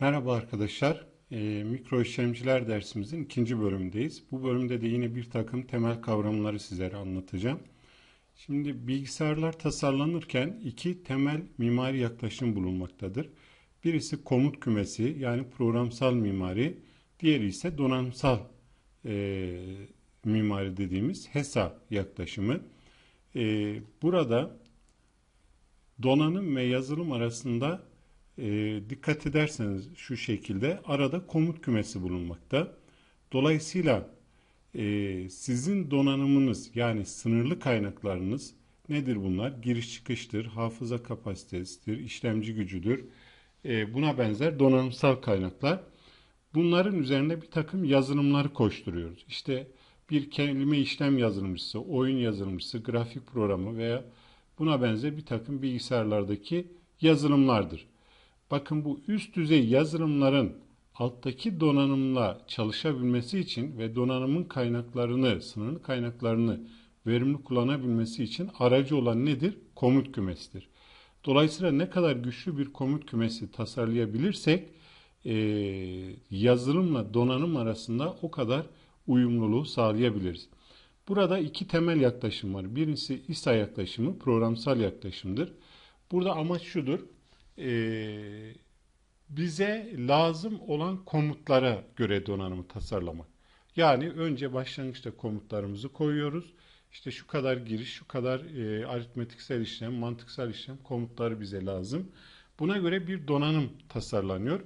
Merhaba arkadaşlar. Ee, mikro işlemciler dersimizin ikinci bölümündeyiz. Bu bölümde de yine bir takım temel kavramları sizlere anlatacağım. Şimdi bilgisayarlar tasarlanırken iki temel mimari yaklaşım bulunmaktadır. Birisi komut kümesi yani programsal mimari, diğeri ise donanımsal e, mimari dediğimiz HESA yaklaşımı. E, burada donanım ve yazılım arasında e, dikkat ederseniz şu şekilde arada komut kümesi bulunmakta. Dolayısıyla e, sizin donanımınız yani sınırlı kaynaklarınız nedir bunlar? Giriş çıkıştır, hafıza kapasitesidir, işlemci gücüdür. E, buna benzer donanımsal kaynaklar. Bunların üzerine bir takım yazılımları koşturuyoruz. İşte bir kelime işlem yazılımcısı, oyun yazılımcısı, grafik programı veya buna benzer bir takım bilgisayarlardaki yazılımlardır. Bakın bu üst düzey yazılımların alttaki donanımla çalışabilmesi için ve donanımın kaynaklarını, sınırlı kaynaklarını verimli kullanabilmesi için aracı olan nedir? Komut kümesidir. Dolayısıyla ne kadar güçlü bir komut kümesi tasarlayabilirsek e, yazılımla donanım arasında o kadar uyumluluğu sağlayabiliriz. Burada iki temel yaklaşım var. Birincisi İSA yaklaşımı, programsal yaklaşımdır. Burada amaç şudur e, bize lazım olan komutlara göre donanımı tasarlamak. Yani önce başlangıçta komutlarımızı koyuyoruz. İşte şu kadar giriş, şu kadar e, aritmetiksel işlem, mantıksal işlem komutları bize lazım. Buna göre bir donanım tasarlanıyor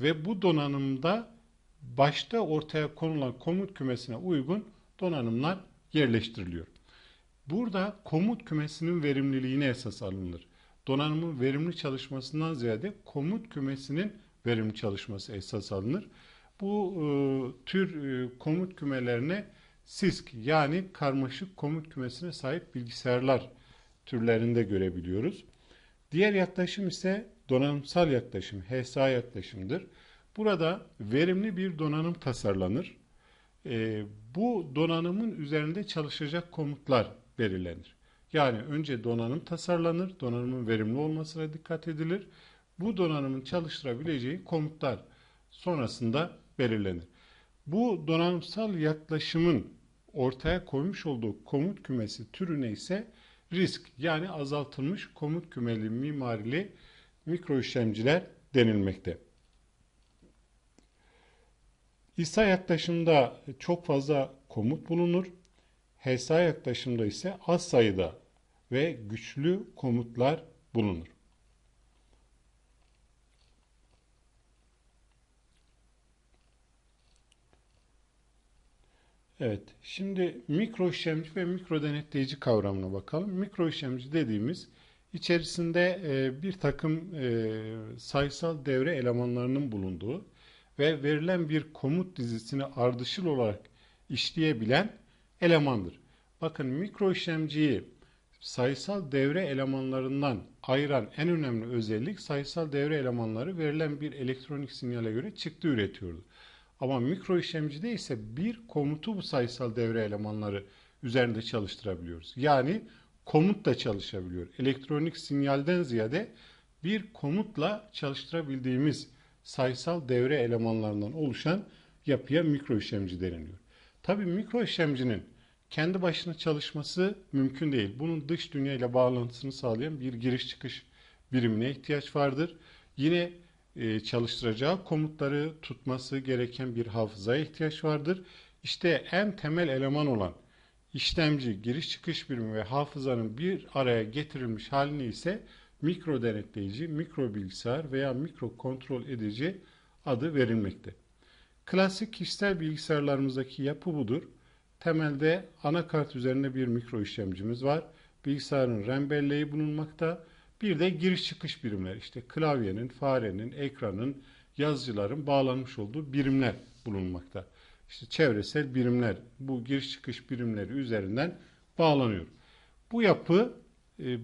ve bu donanımda başta ortaya konulan komut kümesine uygun donanımlar yerleştiriliyor. Burada komut kümesinin verimliliğine esas alınır donanımın verimli çalışmasından ziyade komut kümesinin verimli çalışması esas alınır. Bu e, tür e, komut kümelerine SISK yani karmaşık komut kümesine sahip bilgisayarlar türlerinde görebiliyoruz. Diğer yaklaşım ise donanımsal yaklaşım, HSA yaklaşımdır. Burada verimli bir donanım tasarlanır. E, bu donanımın üzerinde çalışacak komutlar belirlenir. Yani önce donanım tasarlanır, donanımın verimli olmasına dikkat edilir. Bu donanımın çalıştırabileceği komutlar sonrasında belirlenir. Bu donanımsal yaklaşımın ortaya koymuş olduğu komut kümesi türüne ise risk yani azaltılmış komut kümeli mimarili mikro işlemciler denilmekte. İsa yaklaşımda çok fazla komut bulunur. HSA yaklaşımda ise az sayıda ve güçlü komutlar bulunur. Evet, şimdi mikro işlemci ve mikro denetleyici kavramına bakalım. Mikro işlemci dediğimiz içerisinde e, bir takım e, sayısal devre elemanlarının bulunduğu ve verilen bir komut dizisini ardışıl olarak işleyebilen elemandır. Bakın mikro işlemciyi sayısal devre elemanlarından ayıran en önemli özellik sayısal devre elemanları verilen bir elektronik sinyale göre çıktı üretiyordu. Ama mikro işlemcide ise bir komutu bu sayısal devre elemanları üzerinde çalıştırabiliyoruz. Yani komut da çalışabiliyor. Elektronik sinyalden ziyade bir komutla çalıştırabildiğimiz sayısal devre elemanlarından oluşan yapıya mikro işlemci deniliyor. Tabii mikro işlemcinin kendi başına çalışması mümkün değil. Bunun dış dünya ile bağlantısını sağlayan bir giriş çıkış birimine ihtiyaç vardır. Yine e, çalıştıracağı komutları tutması gereken bir hafızaya ihtiyaç vardır. İşte en temel eleman olan işlemci, giriş çıkış birimi ve hafızanın bir araya getirilmiş halini ise mikro denetleyici, mikro bilgisayar veya mikro kontrol edici adı verilmekte. Klasik kişisel bilgisayarlarımızdaki yapı budur. Temelde anakart üzerinde bir mikro işlemcimiz var. Bilgisayarın RAM belleği bulunmakta. Bir de giriş çıkış birimler işte klavyenin, farenin, ekranın, yazıcıların bağlanmış olduğu birimler bulunmakta. İşte çevresel birimler bu giriş çıkış birimleri üzerinden bağlanıyor. Bu yapı e,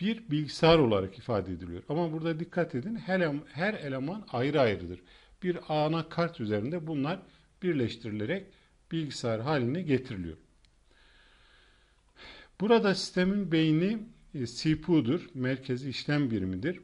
bir bilgisayar olarak ifade ediliyor. Ama burada dikkat edin her eleman ayrı ayrıdır. Bir anakart üzerinde bunlar birleştirilerek bilgisayar haline getiriliyor. Burada sistemin beyni e, CPU'dur, merkezi işlem birimidir.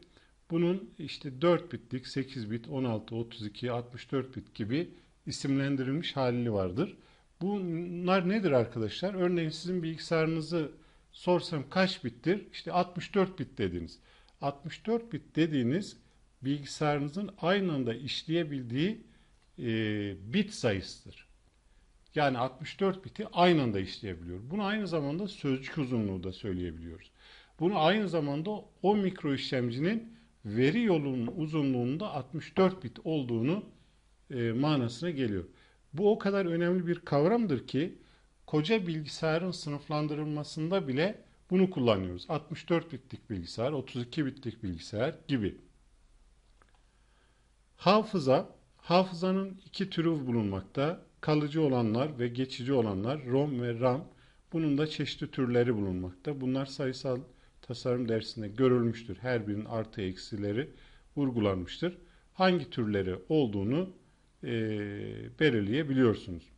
Bu bunun işte 4 bitlik, 8 bit, 16, 32, 64 bit gibi isimlendirilmiş hali vardır. Bunlar nedir arkadaşlar? Örneğin sizin bilgisayarınızı sorsam kaç bittir? İşte 64 bit dediniz. 64 bit dediğiniz bilgisayarınızın aynı anda işleyebildiği e, bit sayısıdır. Yani 64 biti aynı anda işleyebiliyor. Bunu aynı zamanda sözcük uzunluğu da söyleyebiliyoruz. Bunu aynı zamanda o mikro işlemcinin veri yolunun uzunluğunda 64 bit olduğunu e, manasına geliyor. Bu o kadar önemli bir kavramdır ki koca bilgisayarın sınıflandırılmasında bile bunu kullanıyoruz. 64 bitlik bilgisayar, 32 bitlik bilgisayar gibi. Hafıza, hafızanın iki türü bulunmakta. Kalıcı olanlar ve geçici olanlar, ROM ve RAM. Bunun da çeşitli türleri bulunmakta. Bunlar sayısal tasarım dersinde görülmüştür. Her birinin artı eksileri vurgulanmıştır. Hangi türleri olduğunu e, belirleyebiliyorsunuz.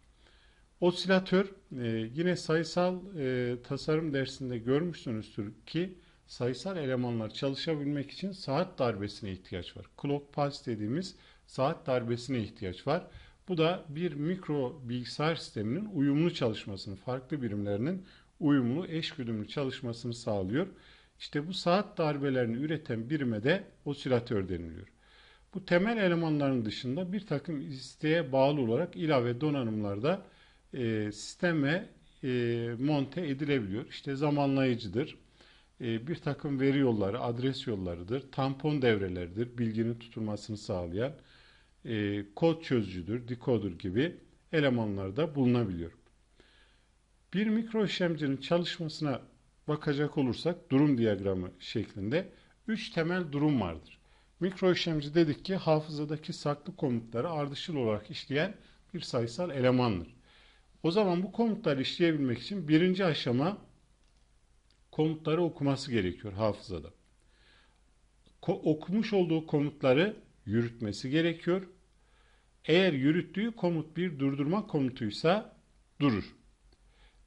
Osilatör e, yine sayısal e, tasarım dersinde görmüşsünüzdür ki sayısal elemanlar çalışabilmek için saat darbesine ihtiyaç var. Clock pulse dediğimiz saat darbesine ihtiyaç var. Bu da bir mikro bilgisayar sisteminin uyumlu çalışmasını, farklı birimlerinin uyumlu, eşgüdümlü çalışmasını sağlıyor. İşte bu saat darbelerini üreten birime de osilatör deniliyor. Bu temel elemanların dışında bir takım isteğe bağlı olarak ilave donanımlarda e, sisteme e, monte edilebiliyor. İşte zamanlayıcıdır, e, bir takım veri yolları, adres yollarıdır, tampon devreleridir, bilginin tutulmasını sağlayan, e, kod çözücüdür, decoder gibi elemanlarda bulunabiliyor. Bir mikro işlemcinin çalışmasına bakacak olursak durum diyagramı şeklinde 3 temel durum vardır. Mikro işlemci dedik ki hafızadaki saklı komutları ardışıl olarak işleyen bir sayısal elemandır. O zaman bu komutları işleyebilmek için birinci aşama komutları okuması gerekiyor hafızada. Ko okumuş olduğu komutları yürütmesi gerekiyor. Eğer yürüttüğü komut bir durdurma komutuysa durur.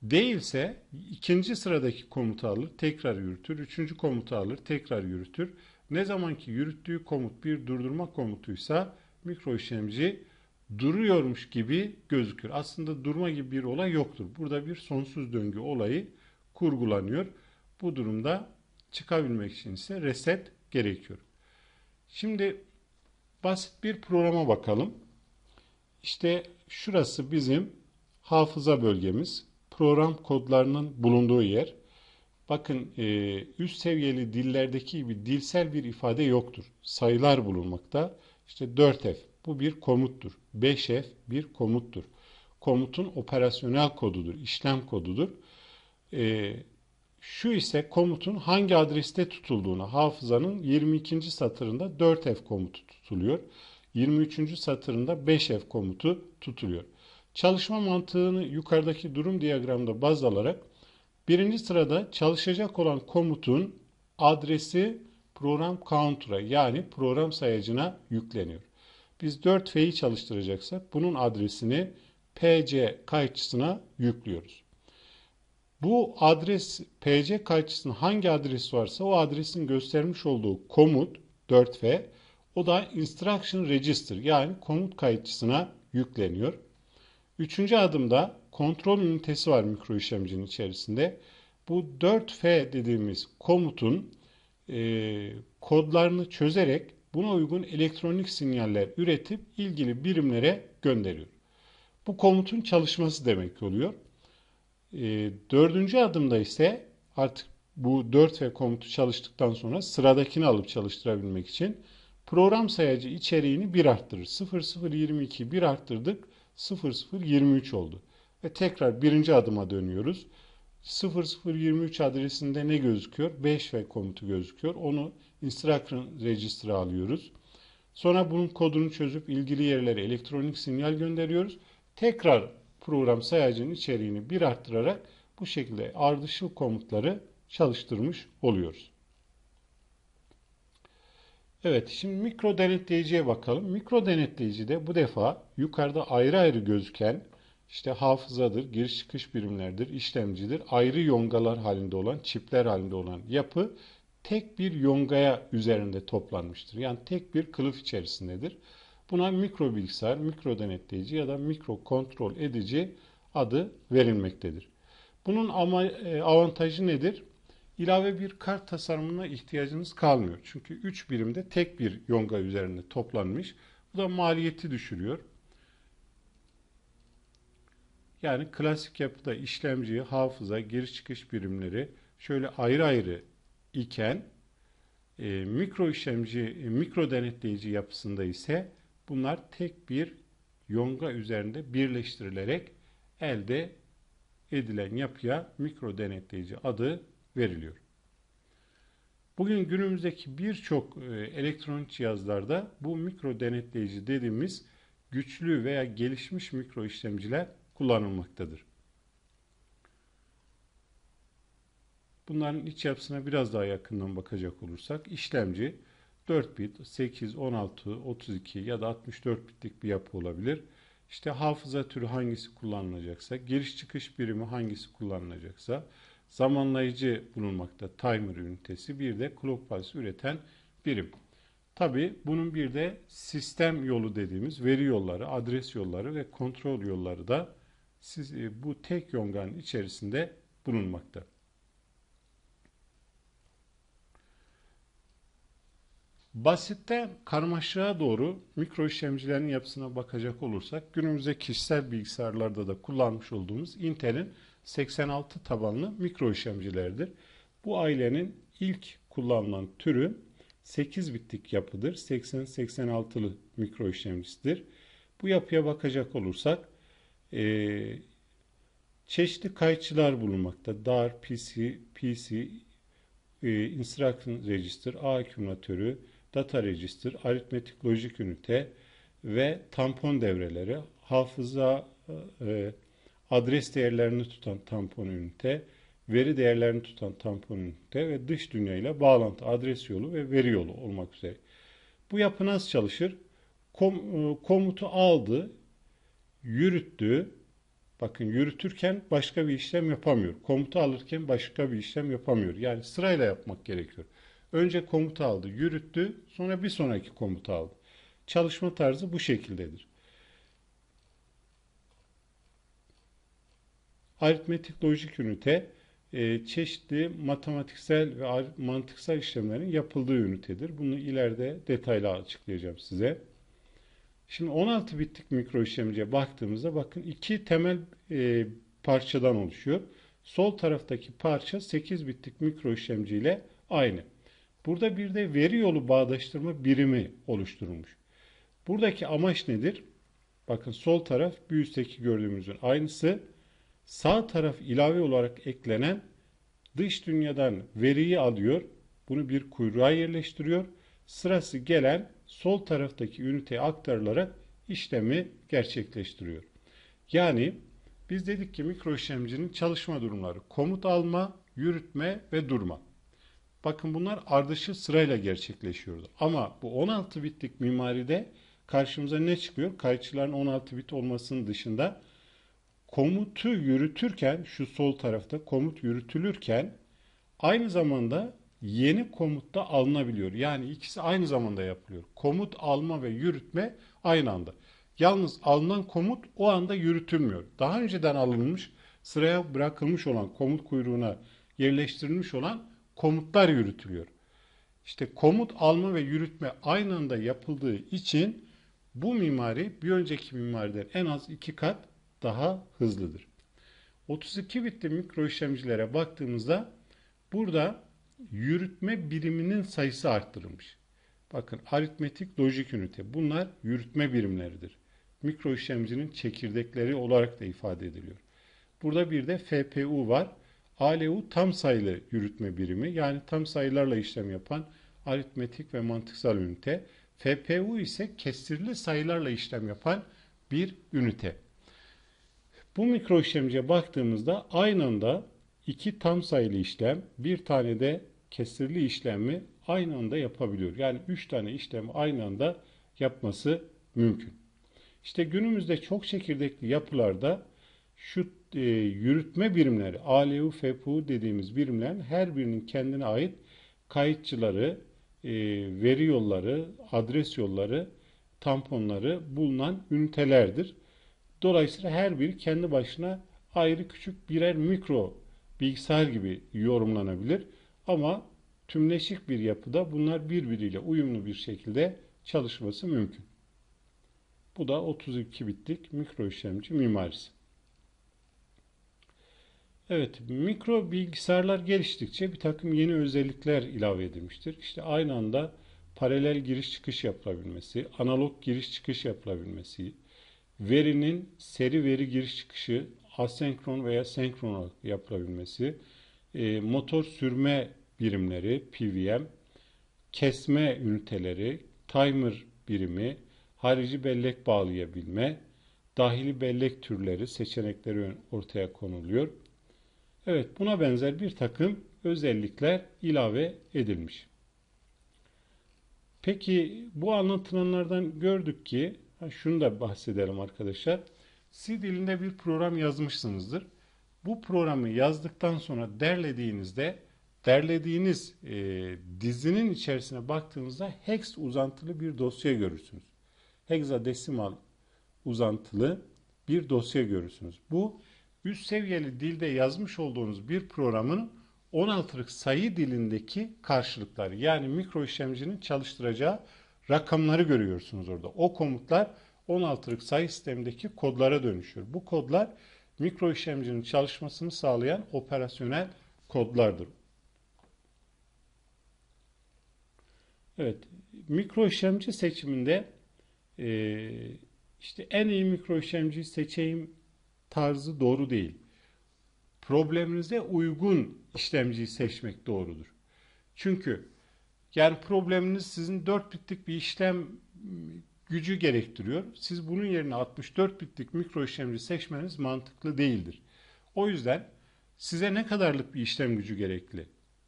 Değilse ikinci sıradaki komutu alır, tekrar yürütür. Üçüncü komutu alır, tekrar yürütür. Ne zaman ki yürüttüğü komut bir durdurma komutuysa mikro işlemci duruyormuş gibi gözükür. Aslında durma gibi bir olay yoktur. Burada bir sonsuz döngü olayı kurgulanıyor. Bu durumda çıkabilmek için ise reset gerekiyor. Şimdi basit bir programa bakalım. İşte şurası bizim hafıza bölgemiz. Program kodlarının bulunduğu yer. Bakın e, üst seviyeli dillerdeki gibi dilsel bir ifade yoktur. Sayılar bulunmakta. İşte 4F bu bir komuttur. 5F bir komuttur. Komutun operasyonel kodudur, işlem kodudur. E, şu ise komutun hangi adreste tutulduğuna hafızanın 22. satırında 4F komutu tutuluyor. 23. satırında 5F komutu tutuluyor. Çalışma mantığını yukarıdaki durum diyagramda baz alarak birinci sırada çalışacak olan komutun adresi program counter'a yani program sayacına yükleniyor. Biz 4F'yi çalıştıracaksak bunun adresini PC kayıtçısına yüklüyoruz. Bu adres PC kayıtçısının hangi adres varsa o adresin göstermiş olduğu komut 4F o da instruction register yani komut kayıtçısına yükleniyor. Üçüncü adımda kontrol ünitesi var mikro işlemcinin içerisinde. Bu 4F dediğimiz komutun e, kodlarını çözerek buna uygun elektronik sinyaller üretip ilgili birimlere gönderiyor. Bu komutun çalışması demek oluyor. E, dördüncü adımda ise artık bu 4F komutu çalıştıktan sonra sıradakini alıp çalıştırabilmek için program sayacı içeriğini bir arttırır. 0022 bir arttırdık 0023 oldu. Ve tekrar birinci adıma dönüyoruz. 0023 adresinde ne gözüküyor? 5V komutu gözüküyor. Onu instruction register'a alıyoruz. Sonra bunun kodunu çözüp ilgili yerlere elektronik sinyal gönderiyoruz. Tekrar program sayacının içeriğini bir arttırarak bu şekilde ardışıl komutları çalıştırmış oluyoruz. Evet şimdi mikro denetleyiciye bakalım. Mikro denetleyici de bu defa yukarıda ayrı ayrı gözüken işte hafızadır, giriş çıkış birimlerdir, işlemcidir. Ayrı yongalar halinde olan, çipler halinde olan yapı tek bir yongaya üzerinde toplanmıştır. Yani tek bir kılıf içerisindedir. Buna mikro bilgisayar, mikro denetleyici ya da mikro kontrol edici adı verilmektedir. Bunun ama e, avantajı nedir? İlave bir kart tasarımına ihtiyacınız kalmıyor. Çünkü 3 birimde tek bir yonga üzerinde toplanmış. Bu da maliyeti düşürüyor. Yani klasik yapıda işlemci, hafıza, giriş çıkış birimleri şöyle ayrı ayrı iken e, mikro işlemci, e, mikro denetleyici yapısında ise bunlar tek bir yonga üzerinde birleştirilerek elde edilen yapıya mikro denetleyici adı veriliyor. Bugün günümüzdeki birçok e, elektronik cihazlarda bu mikro denetleyici dediğimiz güçlü veya gelişmiş mikro işlemciler kullanılmaktadır. Bunların iç yapısına biraz daha yakından bakacak olursak işlemci 4 bit, 8, 16, 32 ya da 64 bitlik bir yapı olabilir. İşte hafıza türü hangisi kullanılacaksa, giriş çıkış birimi hangisi kullanılacaksa, zamanlayıcı bulunmakta timer ünitesi, bir de clock pulse üreten birim. Tabi bunun bir de sistem yolu dediğimiz veri yolları, adres yolları ve kontrol yolları da siz, e, bu tek yonganın içerisinde bulunmakta. Basitten karmaşığa doğru mikro işlemcilerin yapısına bakacak olursak günümüzde kişisel bilgisayarlarda da kullanmış olduğumuz Intel'in 86 tabanlı mikro işlemcileridir. Bu ailenin ilk kullanılan türü 8 bitlik yapıdır. 80-86'lı mikro işlemcisidir. Bu yapıya bakacak olursak e, çeşitli kayıtçılar bulunmakta. DAR, PC, PC, e, Instruction Register, A akümülatörü, Data Register, aritmetik lojik ünite ve tampon devreleri, hafıza e, adres değerlerini tutan tampon ünite, veri değerlerini tutan tampon ünite ve dış dünya ile bağlantı adres yolu ve veri yolu olmak üzere. Bu yapı nasıl çalışır? Kom, e, komutu aldı, yürüttü. Bakın yürütürken başka bir işlem yapamıyor. Komutu alırken başka bir işlem yapamıyor. Yani sırayla yapmak gerekiyor. Önce komutu aldı, yürüttü, sonra bir sonraki komutu aldı. Çalışma tarzı bu şekildedir. Aritmetik lojik ünite e, çeşitli matematiksel ve mantıksal işlemlerin yapıldığı ünitedir. Bunu ileride detaylı açıklayacağım size. Şimdi 16 bitlik mikro işlemciye baktığımızda bakın iki temel e, parçadan oluşuyor. Sol taraftaki parça 8 bitlik mikro işlemci ile aynı. Burada bir de veri yolu bağdaştırma birimi oluşturulmuş. Buradaki amaç nedir? Bakın sol taraf bir üstteki gördüğümüzün aynısı. Sağ taraf ilave olarak eklenen dış dünyadan veriyi alıyor. Bunu bir kuyruğa yerleştiriyor. Sırası gelen sol taraftaki üniteye aktarılarak işlemi gerçekleştiriyor. Yani biz dedik ki mikro işlemcinin çalışma durumları komut alma, yürütme ve durma. Bakın bunlar ardışık sırayla gerçekleşiyordu. Ama bu 16 bitlik mimaride karşımıza ne çıkıyor? Kayıtçıların 16 bit olmasının dışında komutu yürütürken şu sol tarafta komut yürütülürken aynı zamanda yeni komut da alınabiliyor. Yani ikisi aynı zamanda yapılıyor. Komut alma ve yürütme aynı anda. Yalnız alınan komut o anda yürütülmüyor. Daha önceden alınmış, sıraya bırakılmış olan komut kuyruğuna yerleştirilmiş olan komutlar yürütülüyor. İşte komut alma ve yürütme aynı anda yapıldığı için bu mimari bir önceki mimariden en az iki kat daha hızlıdır. 32 bitli mikro işlemcilere baktığımızda burada yürütme biriminin sayısı arttırılmış. Bakın aritmetik lojik ünite bunlar yürütme birimleridir. Mikro işlemcinin çekirdekleri olarak da ifade ediliyor. Burada bir de FPU var. ALU tam sayılı yürütme birimi yani tam sayılarla işlem yapan aritmetik ve mantıksal ünite. FPU ise kesirli sayılarla işlem yapan bir ünite. Bu mikro işlemciye baktığımızda aynı anda iki tam sayılı işlem, bir tane de kesirli işlemi aynı anda yapabiliyor. Yani üç tane işlemi aynı anda yapması mümkün. İşte günümüzde çok çekirdekli yapılarda şu e, yürütme birimleri, ALU, FPU dediğimiz birimlerin her birinin kendine ait kayıtçıları, e, veri yolları, adres yolları, tamponları bulunan ünitelerdir. Dolayısıyla her biri kendi başına ayrı küçük birer mikro bilgisayar gibi yorumlanabilir. Ama tümleşik bir yapıda bunlar birbiriyle uyumlu bir şekilde çalışması mümkün. Bu da 32 bitlik mikro işlemci mimarisi. Evet, mikro bilgisayarlar geliştikçe bir takım yeni özellikler ilave edilmiştir. İşte aynı anda paralel giriş çıkış yapılabilmesi, analog giriş çıkış yapılabilmesi, verinin seri veri giriş çıkışı asenkron veya senkron olarak yapılabilmesi, e, motor sürme birimleri PVM, kesme üniteleri, timer birimi, harici bellek bağlayabilme, dahili bellek türleri, seçenekleri ortaya konuluyor. Evet buna benzer bir takım özellikler ilave edilmiş. Peki bu anlatılanlardan gördük ki şunu da bahsedelim arkadaşlar. C dilinde bir program yazmışsınızdır. Bu programı yazdıktan sonra derlediğinizde derlediğiniz e, dizinin içerisine baktığınızda hex uzantılı bir dosya görürsünüz. Hexadesimal uzantılı bir dosya görürsünüz. Bu üst seviyeli dilde yazmış olduğunuz bir programın 16'lık sayı dilindeki karşılıkları yani mikro işlemcinin çalıştıracağı rakamları görüyorsunuz orada. O komutlar 16'lık sayı sistemindeki kodlara dönüşüyor. Bu kodlar mikro işlemcinin çalışmasını sağlayan operasyonel kodlardır. Evet, mikro işlemci seçiminde e, işte en iyi mikro işlemci seçeyim tarzı doğru değil. Probleminize uygun işlemciyi seçmek doğrudur. Çünkü yani probleminiz sizin 4 bitlik bir işlem gücü gerektiriyor. Siz bunun yerine 64 bitlik mikro işlemci seçmeniz mantıklı değildir. O yüzden size ne kadarlık bir işlem gücü gerekli?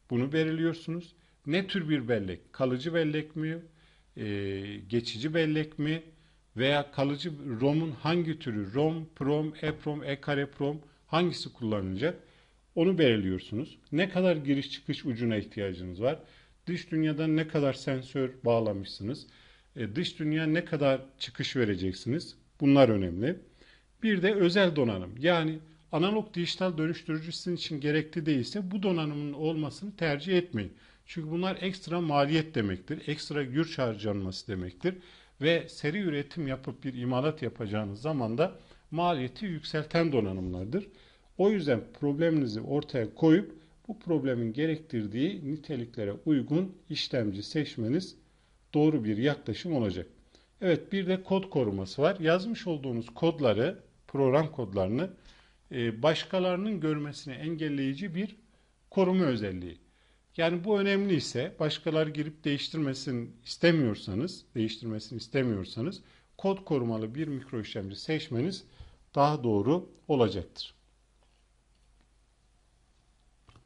Bunu belirliyorsunuz. Ne tür bir bellek? Kalıcı bellek mi? E, geçici bellek mi? Veya kalıcı ROM'un hangi türü? ROM, PROM, EPROM, EKARE PROM hangisi kullanılacak? Onu belirliyorsunuz. Ne kadar giriş çıkış ucuna ihtiyacınız var? Dış dünyadan ne kadar sensör bağlamışsınız? E, dış dünya ne kadar çıkış vereceksiniz? Bunlar önemli. Bir de özel donanım. Yani analog dijital dönüştürücü sizin için gerekli değilse bu donanımın olmasını tercih etmeyin. Çünkü bunlar ekstra maliyet demektir. Ekstra güç harcanması demektir. Ve seri üretim yapıp bir imalat yapacağınız zaman da maliyeti yükselten donanımlardır. O yüzden probleminizi ortaya koyup bu problemin gerektirdiği niteliklere uygun işlemci seçmeniz doğru bir yaklaşım olacak. Evet bir de kod koruması var. Yazmış olduğunuz kodları, program kodlarını e, başkalarının görmesini engelleyici bir koruma özelliği. Yani bu önemli ise başkaları girip değiştirmesini istemiyorsanız, değiştirmesini istemiyorsanız kod korumalı bir mikro işlemci seçmeniz daha doğru olacaktır.